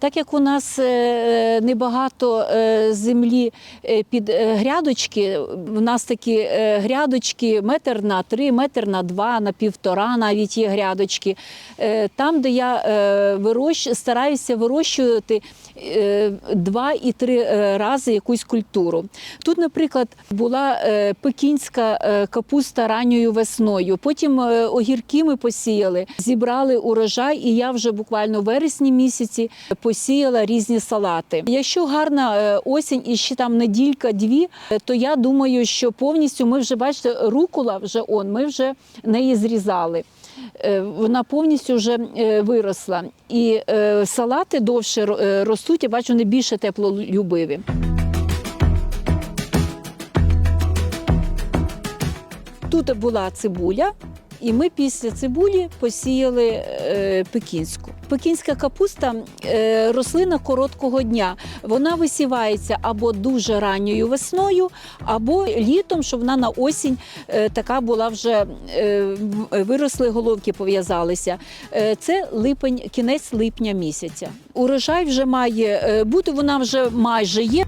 Так як у нас е, небагато е, землі е, під е, грядочки, у нас такі е, грядочки метр на три, метр на два, на півтора навіть є грядочки. Е, Там, де я е, вирощ... стараюся вирощувати е, два і три е, рази якусь культуру. Тут, наприклад, була е, пекінська е, капуста ранньою весною. Потім е, огірки ми посіяли, зібрали урожай, і я вже буквально в вересні місяці посіяла різні салати. Якщо гарна е, осінь і ще там неділька-дві, е, то я думаю, що повністю ми вже бачите, рукула вже он, ми вже неї зрізали. Е, Вона повністю вже виросла. І салати довше ростуть, я бачу, вони більше теплолюбиві. Тут була цибуля, і ми після цибулі посіяли е, пекінську. Пекінська капуста е, рослина короткого дня. Вона висівається або дуже ранньою весною, або літом, щоб вона на осінь е, така була вже е, виросли головки, пов'язалися. Е, це липень, кінець липня місяця. Урожай вже має е, бути, вона вже майже є.